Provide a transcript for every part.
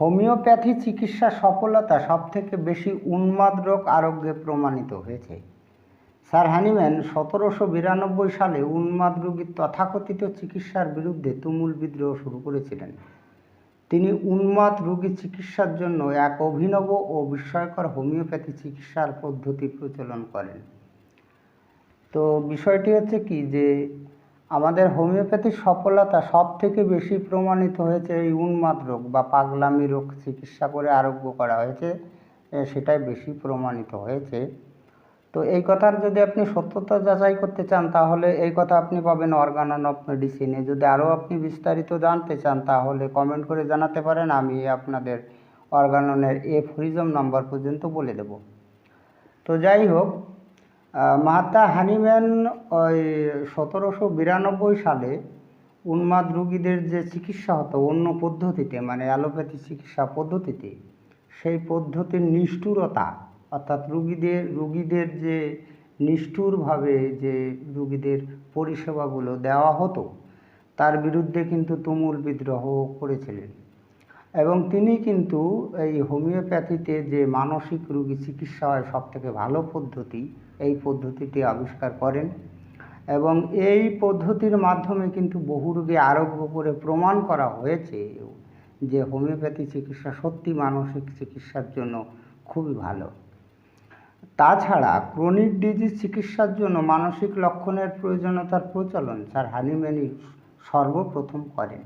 Homeopathy চিকিৎসা সফলতা সবথেকে বেশি উন্মাদ রোগ আরোগ্যে প্রমাণিত হয়েছে। স্যার হানিম্যান সতেরোশো বিরানব্বই সালে উন্মাদ রোগীর তথাকথিত চিকিৎসার বিরুদ্ধে তুমুল বিদ্রোহ শুরু করেছিলেন। তিনি উন্মাদ রোগী চিকিৎসার জন্য এক অভিনব ও বিস্ময়কর হোমিওপ্যাথি চিকিৎসার পদ্ধতি প্রচলন করেন। তো বিষয়টি হচ্ছে কি যে আমাদের হোমিওপ্যাথির সফলতা সব থেকে বেশি প্রমাণিত হয়েছে এই উন্মাদ রোগ বা পাগলামি রোগ চিকিৎসা করে আরোগ্য করা হয়েছে সেটাই বেশি প্রমাণিত হয়েছে। তো এই কথার যদি আপনি সত্যতা যাচাই করতে চান, তাহলে এই কথা আপনি পাবেন অর্গানন অফ মেডিসিনে যদি আরও আপনি বিস্তারিত জানতে চান, তাহলে কমেন্ট করে জানাতে পারেন, আমি আপনাদের অর্গাননের এ ফরিজম নাম্বার পর্যন্ত বলে দেব। তো যাই হোক মাহাত্মা হানিম্যান ওই সতেরোশো বিরানব্বই সালে উন্মাদ রুগীদের যে চিকিৎসা হতো অন্য পদ্ধতিতে মানে অ্যালোপ্যাথি চিকিৎসা পদ্ধতিতে, সেই পদ্ধতির নিষ্ঠুরতা, অর্থাৎ রুগীদের রুগীদের যে নিষ্ঠুরভাবে যে রুগীদের পরিষেবাগুলো দেওয়া হতো, তার বিরুদ্ধে কিন্তু তুমুল বিদ্রোহ করেছিলেন। এবং তিনি কিন্তু এই হোমিওপ্যাথিতে যে মানসিক রোগী চিকিৎসা হয় সব থেকে ভালো পদ্ধতি, এই পদ্ধতিটি আবিষ্কার করেন এবং এই পদ্ধতির মাধ্যমে কিন্তু বহু রোগী আরোগ্য করে প্রমাণ করা হয়েছে যে হোমিওপ্যাথি চিকিৎসা সত্যি মানসিক চিকিৎসার জন্য খুবই ভালো। তাছাড়া ক্রনিক ডিজিজ চিকিৎসার জন্য মানসিক লক্ষণের প্রয়োজনীয়তার প্রচলন স্যার হানিম্যানই সর্বপ্রথম করেন।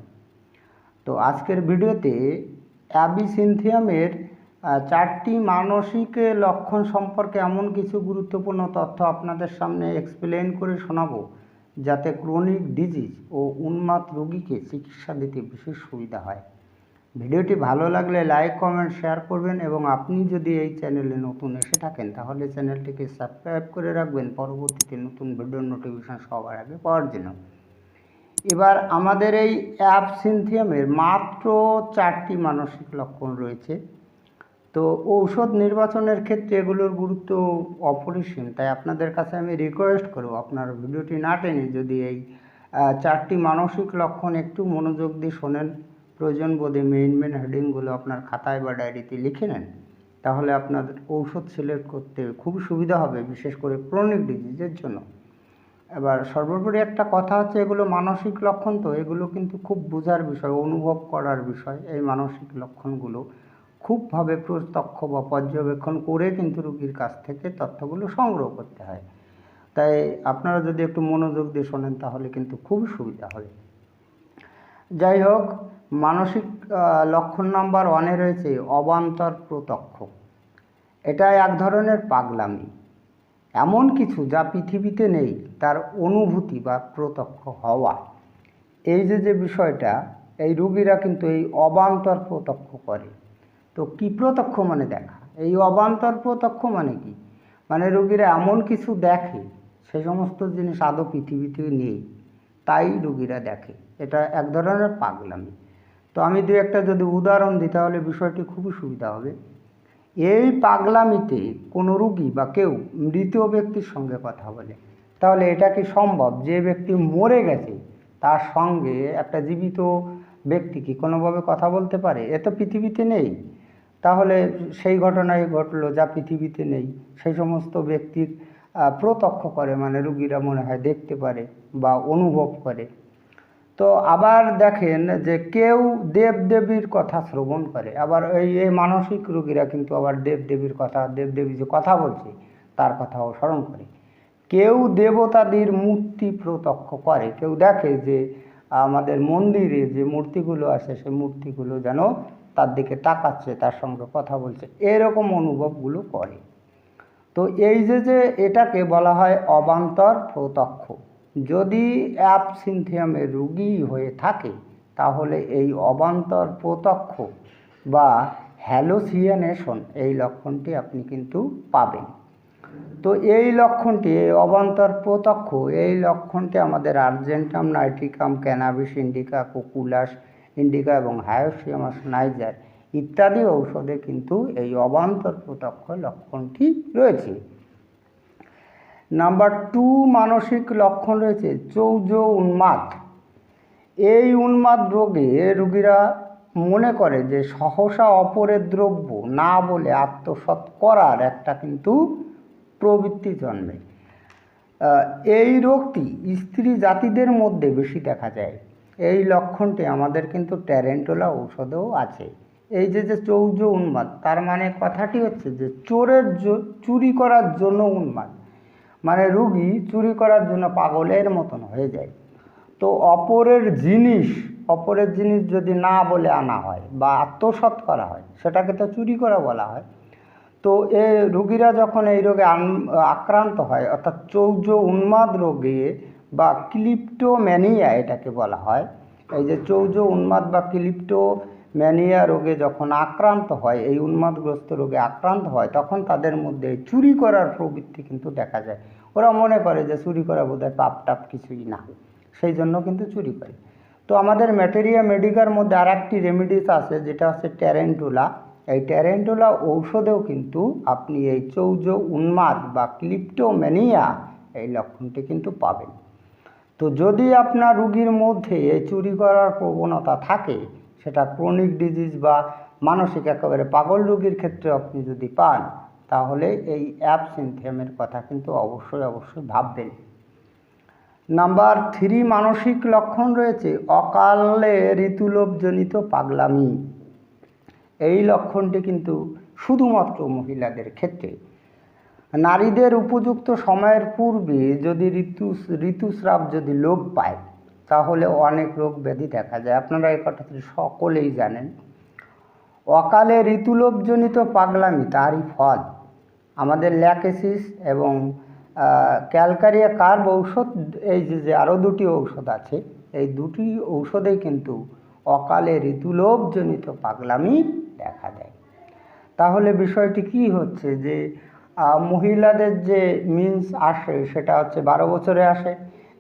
তো আজকের ভিডিওতে অ্যাবিসিনথিয়ামের চারটি মানসিক লক্ষণ সম্পর্কে এমন কিছু গুরুত্বপূর্ণ তথ্য আপনাদের সামনে এক্সপ্লেন করে শোনাবো, যাতে ক্রনিক ডিজিজ ও উন্মাদ রোগীকে চিকিৎসা দিতে বিশেষ সুবিধা হয়। ভিডিওটি ভালো লাগলে লাইক কমেন্ট শেয়ার করবেন এবং আপনি যদি এই চ্যানেলে নতুন এসে থাকেন, তাহলে চ্যানেলটিকে সাবস্ক্রাইব করে রাখবেন। পরবর্তীতে নতুন ভিডিওর নোটিফিকেশন সবার আগে পাওয়ার জন্য। এবার আমাদের এই অ্যাপ সিনথিয়ামের মাত্র চারটি মানসিক লক্ষণ রয়েছে। তো ঔষধ নির্বাচনের ক্ষেত্রে এগুলোর গুরুত্ব অপরিসীম, তাই আপনাদের কাছে আমি রিকোয়েস্ট করব আপনার ভিডিওটি না টেনে যদি এই চারটি মানসিক লক্ষণ একটু মনোযোগ দিয়ে শোনেন, প্রয়োজন বোধে মেইন মেইন হেডিংগুলো আপনার খাতায় বা ডায়েরিতে লিখে নেন, তাহলে আপনাদের ঔষধ সিলেক্ট করতে খুব সুবিধা হবে, বিশেষ করে ক্রনিক ডিজিজের জন্য। এবার সর্বোপরি একটা কথা হচ্ছে, এগুলো মানসিক লক্ষণ তো, এগুলো কিন্তু খুব বোঝার বিষয়, অনুভব করার বিষয়। এই মানসিক লক্ষণগুলো খুবভাবে প্রত্যক্ষ বা পর্যবেক্ষণ করে কিন্তু রুগীর কাছ থেকে তথ্যগুলো সংগ্রহ করতে হয়। তাই আপনারা যদি একটু মনোযোগ দিয়ে শোনেন, তাহলে কিন্তু খুবই সুবিধা হবে। যাই হোক, মানসিক লক্ষণ নাম্বার ওয়ানে রয়েছে অবান্তর প্রত্যক্ষ। এটা এক ধরনের পাগলামি। এমন কিছু যা পৃথিবীতে নেই, তার অনুভূতি বা প্রত্যক্ষ হওয়া। এই যে যে বিষয়টা, এই রুগীরা কিন্তু এই অবান্তর প্রত্যক্ষ করে। তো কি প্রত্যক্ষ মানে দেখা? এই অবান্তর প্রত্যক্ষ মানে কি? মানে রুগীরা এমন কিছু দেখে, সে সমস্ত জিনিস আদৌ পৃথিবীতে নেই, তাই রুগীরা দেখে। এটা এক ধরনের পাগলামি। তো আমি দু একটা যদি উদাহরণ দিই, তাহলে বিষয়টি খুবই সুবিধা হবে। এই পাগলামিতে কোনো রুগী বা কেউ মৃত ব্যক্তির সঙ্গে কথা বলে, তাহলে এটা কি সম্ভব? যে ব্যক্তি মরে গেছে, তার সঙ্গে একটা জীবিত ব্যক্তি কি কোনোভাবে কথা বলতে পারে? এ তো পৃথিবীতে নেই। তাহলে সেই ঘটনাই ঘটলো যা পৃথিবীতে নেই। সেই সমস্ত ব্যক্তির প্রত্যক্ষ করে মানে রুগীরা মনে হয় দেখতে পারে বা অনুভব করে। তো আবার দেখেন যে কেউ দেবদেবীর কথা শ্রবণ করে, আবার এই এই মানসিক রোগীরা কিন্তু আবার দেবদেবীর কথা, দেবদেবী যে কথা বলছে তার কথাও স্মরণ করে। কেউ দেবতাদের মূর্তি প্রত্যক্ষ করে, কেউ দেখে যে আমাদের মন্দিরে যে মূর্তিগুলো আছে সেই মূর্তিগুলো যেন তার দিকে তাকাচ্ছে, তার সঙ্গে কথা বলছে, এরকম অনুভবগুলো করে। তো এই যে যে এটাকে বলা হয় অবান্তর প্রত্যক্ষ। যদি অ্যাপসিনথিয়ামের রুগী হয়ে থাকে, তাহলে এই অবান্তর প্রত্যক্ষ বা হ্যালোসিয়ানেশন এই লক্ষণটি আপনি কিন্তু পাবেন। তো এই লক্ষণটি, এই অবান্তর প্রত্যক্ষ, এই লক্ষণটি আমাদের argentum nitricum cannabis indica cocculus indica এবং হায়োসিয়ামাস নাইজার ইত্যাদি ঔষধে কিন্তু এই অবান্তর প্রত্যক্ষ লক্ষণটি রয়েছে। নাম্বার টু মানসিক লক্ষণ রয়েছে চৌজ উন্মাদ। এই উন্মাদ রোগে রুগীরা মনে করে যে সহসা অপরের দ্রব্য না বলে আত্মসৎ করার একটা কিন্তু প্রবৃত্তি জন্মে। এই রোগটি স্ত্রী জাতিদের মধ্যে বেশি দেখা যায়। এই লক্ষণটি আমাদের কিন্তু ট্যারেন্টোলা ঔষধেও আছে। এই যে যে চৌজ উন্মাদ, তার মানে কথাটি হচ্ছে যে চোরের চুরি করার জন্য উন্মাদ। মানে রুগী চুরি করার জন্য পাগলের মতন হয়ে যায়। তো অপরের জিনিস অপরের জিনিস যদি না বলে আনা হয় বা আত্মসৎ করা হয়, সেটাকে তো চুরি করা বলা হয়। তো এ রুগীরা যখন এই রোগে আক্রান্ত হয়, অর্থাৎ চৌজ উন্মাদ রোগে বা ক্লিপ্টোম্যানিয়া এটাকে বলা হয়, এই যে চৌজ উন্মাদ বা ক্লিপ্টোম্যানিয়া রোগে যখন আক্রান্ত হয়, এই উন্মাদগ্রস্ত রোগে আক্রান্ত হয়, তখন তাদের মধ্যে চুরি করার প্রবৃত্তি কিন্তু দেখা যায়। ওরা মনে করে যে চুরি করা বোধহয় পাপ টাপ কিছুই না, সেই জন্য কিন্তু চুরি করে। তো আমাদের ম্যাটেরিয়া মেডিকার মধ্যে আর একটি রেমিডিস আছে, যেটা হচ্ছে ট্যারেন্টুলা। এই ট্যারেন্টুলা ঔষধেও কিন্তু আপনি এই চৌজ উন্মাদ বা ক্লিপ্টোম্যানিয়া এই লক্ষণটি কিন্তু পাবেন। তো যদি আপনার রুগীর মধ্যে এই চুরি করার প্রবণতা থাকে সেটা ক্রনিক ডিজিজ বা মানসিক একেবারে পাগল রোগীর ক্ষেত্রে আপনি যদি পান, তাহলে এই অ্যাবসিনথিয়ামের কথা কিন্তু অবশ্যই অবশ্যই ভাববেন। নাম্বার থ্রি মানসিক লক্ষণ রয়েছে, অকালে ঋতুলোভজনিত পাগলামি। এই লক্ষণটি কিন্তু শুধুমাত্র মহিলাদের ক্ষেত্রে। নারীদের উপযুক্ত সময়ের পূর্বে যদি ঋতু ঋতুস্রাব যদি লোভ পায় তাহলে অনেক রোগ ব্যাধি দেখা যায়। আপনারা এই কথাটি সকলেই জানেন। অকালে ঋতুলোভজনিত পাগলামি তারই ফল। আমাদের ল্যাকেসিস এবং ক্যালকারিয়া কার্ব ঔষধ, এই যে যে আরও দুটি ঔষধ আছে, এই দুটি ঔষধেই কিন্তু অকালে ঋতুলোভজনিত পাগলামি দেখা দেয়। তাহলে বিষয়টি কি হচ্ছে যে মহিলাদের যে মিন্স আসে, সেটা হচ্ছে বারো বছরে আসে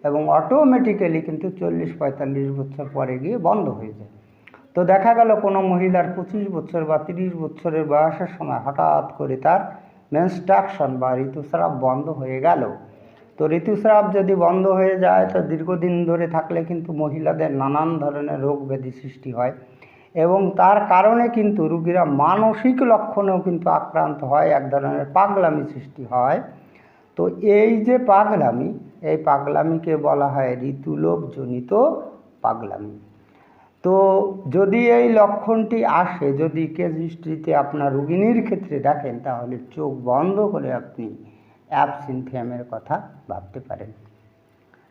এবং অটোমেটিক্যালি কিন্তু চল্লিশ, পঁয়তাল্লিশ বছর পরে গিয়ে বন্ধ হয়ে যায়। তো দেখা গেল কোনো মহিলার পঁচিশ বছর বা তিরিশ বছরের বয়সের সময় হঠাৎ করে তার মেনস্ট্রাকশন বা ঋতুস্রাব বন্ধ হয়ে গেল। তো ঋতুস্রাব যদি বন্ধ হয়ে যায়, তো দীর্ঘদিন ধরে থাকলে কিন্তু মহিলাদের নানান ধরনের রোগ ব্যাধি সৃষ্টি হয় এবং তার কারণে কিন্তু রুগীরা মানসিক লক্ষণেও কিন্তু আক্রান্ত হয়, এক ধরনের পাগলামি সৃষ্টি হয়। তো এই যে পাগলামি, এই পাগলামিকে বলা হয় ঋতুলোভজনিত পাগলামি। তো যদি এই লক্ষণটি আসে, যদি কেস হিস্ট্রিতে আপনার রুগিনীর ক্ষেত্রে দেখেন, তাহলে চোখ বন্ধ করে আপনি অ্যাবসিনথিয়ামের কথা ভাবতে পারেন।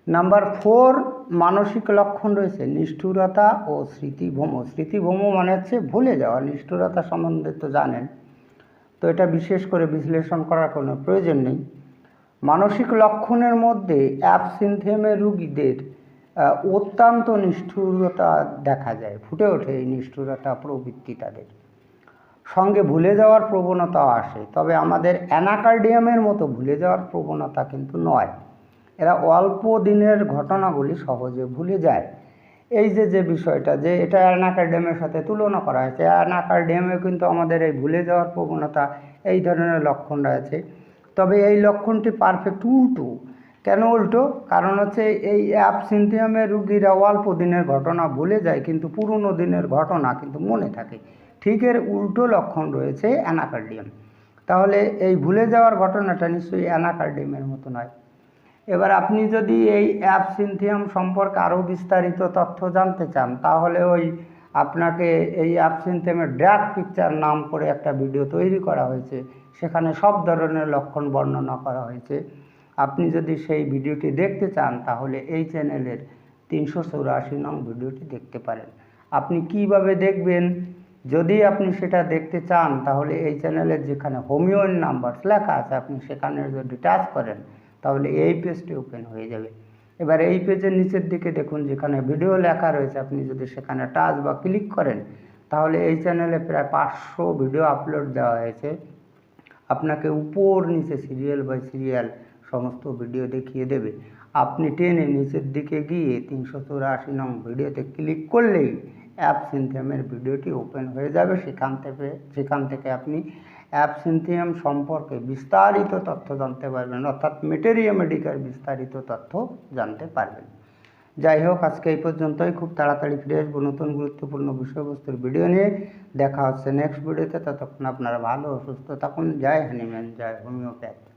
নাম্বার ফোর, মানসিক লক্ষণ রয়েছে, নিষ্ঠুরতা ও স্মৃতিভ্রম। স্মৃতিভ্রম মানে হচ্ছে ভুলে যাওয়া, নিষ্ঠুরতা সম্বন্ধে তো জানেন। তো এটা বিশেষ করে বিশ্লেষণ করার কোনো প্রয়োজন নেই। মানসিক লক্ষণের মধ্যে অ্যাবসিনথেমের রুগীদের অত্যন্ত নিষ্ঠুরতা দেখা যায়, ফুটে ওঠে এই নিষ্ঠুরতা প্রবৃত্তি তাদের। সঙ্গে ভুলে যাওয়ার প্রবণতা আসে, তবে আমাদের অ্যানাকার্ডিয়ামের মতো ভুলে যাওয়ার প্রবণতা কিন্তু নয়। এরা অল্প দিনের ঘটনাগুলি সহজে ভুলে যায়। এই যে যে বিষয়টা যে, এটা অ্যানাকার্ডিয়ামের সাথে তুলনা করা হয়েছে। অ্যানাকার্ডিয়ামে কিন্তু আমাদের এই ভুলে যাওয়ার প্রবণতা, এই ধরনের লক্ষণ রয়েছে। তবে এই লক্ষণটি পারফেক্ট উল্টো। কেন উল্টো? কারণ হচ্ছে এই অ্যাপ রুগীরা অল্প দিনের ঘটনা ভুলে যায়, কিন্তু পুরনো দিনের ঘটনা কিন্তু মনে থাকে। ঠিক এর উল্টো লক্ষণ রয়েছে অ্যানাকার্ডিয়াম। তাহলে এই ভুলে যাওয়ার ঘটনাটা নিশ্চয়ই অ্যানাকার্ডিয়ামের মতো নয়। এবার আপনি যদি এই অ্যাপ সিনথিয়াম সম্পর্কে আরও বিস্তারিত তথ্য জানতে চান, তাহলে ওই আপনাকে এই অ্যাপ সিনথিয়ামের ড্রাগ পিকচার নাম করে একটা ভিডিও তৈরি করা হয়েছে। সেখানে সব ধরনের লক্ষণ বর্ণনা করা হয়েছে। আপনি যদি সেই ভিডিওটি দেখতে চান, তাহলে এই চ্যানেলের তিনশো চৌরাশি নং ভিডিওটি দেখতে পারেন। আপনি কীভাবে দেখবেন? যদি আপনি সেটা দেখতে চান, তাহলে এই চ্যানেলের যেখানে হোমিওন নাম্বার লেখা আছে, আপনি সেখানে যদি টাচ করেন, তাহলে এই পেজটি ওপেন হয়ে যাবে। এবার এই পেজের নিচের দিকে দেখুন যেখানে ভিডিও লেখা রয়েছে, আপনি যদি সেখানে টাচ বা ক্লিক করেন, তাহলে এই চ্যানেলে প্রায় পাঁচশো ভিডিও আপলোড দেওয়া হয়েছে। আপনাকে উপর নিচে সিরিয়াল বাই সিরিয়াল সমস্ত ভিডিও দেখিয়ে দেবে। আপনি টেনে নিচের দিকে গিয়ে তিনশো চৌরাশি নং ভিডিওতে ক্লিক করলেই অ্যাপ সিনথিয়ামের ভিডিওটি ওপেন হয়ে যাবে। সেখান থেকে সেখান থেকে আপনি অ্যাপ সিনথিয়াম সম্পর্কে বিস্তারিত তথ্য জানতে পারবেন, অর্থাৎ মেটেরিয়া মেডিকাল বিস্তারিত তথ্য জানতে পারবেন। যাই হোক, আজকে এই পর্যন্তই। খুব তাড়াতাড়ি ফিরে আসব নতুন গুরুত্বপূর্ণ বিষয়বস্তুর ভিডিও নিয়ে। দেখা হচ্ছে নেক্সট ভিডিওতে ততক্ষণ আপনারা ভালো, সুস্থ থাকুন। জয় হনুমান, জয় হোমিওপ্যাথ।